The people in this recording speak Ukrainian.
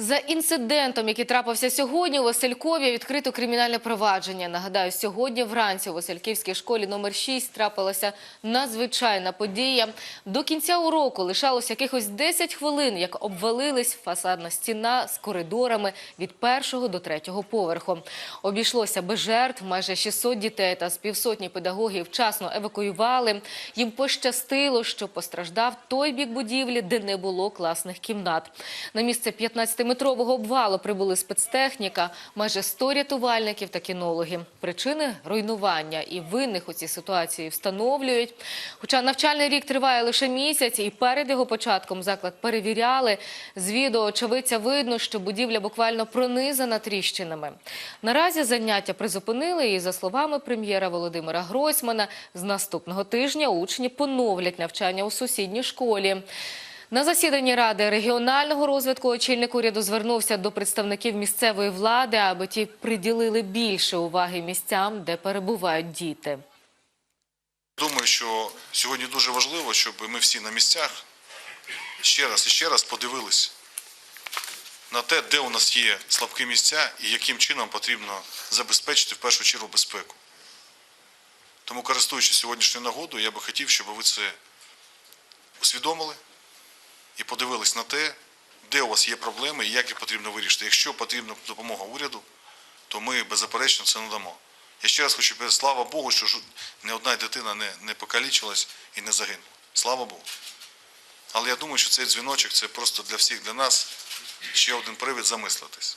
За інцидентом, який трапився сьогодні у Василькові, відкрито кримінальне провадження. Нагадаю, сьогодні вранці у Васильківській школі номер 6 трапилася надзвичайна подія. До кінця уроку лишалось якихось 10 хвилин, як обвалилась фасадна стіна з коридорами від першого до третього поверху. Обійшлося без жертв. Майже 600 дітей та з півсотні педагогів вчасно евакуювали. Їм пощастило, що постраждав той бік будівлі, де не було класних кімнат. На місце 15-метрового обвалу прибули спецтехніка, майже 100 рятувальників та кінологи. Причини руйнування і винних у цій ситуації встановлюють. Хоча навчальний рік триває лише місяць, і перед його початком заклад перевіряли. З відео очевидця видно, що будівля буквально пронизана тріщинами. Наразі заняття призупинили, і за словами прем'єра Володимира Гройсмана, з наступного тижня учні поновлять навчання у сусідній школі. На засіданні Ради регіонального розвитку очільник уряду звернувся до представників місцевої влади, аби ті приділили більше уваги місцям, де перебувають діти. Думаю, що сьогодні дуже важливо, щоб ми всі на місцях ще раз і ще раз подивились на те, де у нас є слабкі місця і яким чином потрібно забезпечити в першу чергу безпеку. Тому, користуючись сьогоднішньою нагодою, я би хотів, щоб ви це усвідомили і подивились на те, де у вас є проблеми і як їх потрібно вирішити. Якщо потрібна допомога уряду, то ми беззаперечно це надамо. Я ще раз хочу сказати, слава Богу, що не одна дитина не, не покалічилась і не загинула. Слава Богу. Але я думаю, що цей дзвіночок це просто для всіх, для нас ще один привід замислитись.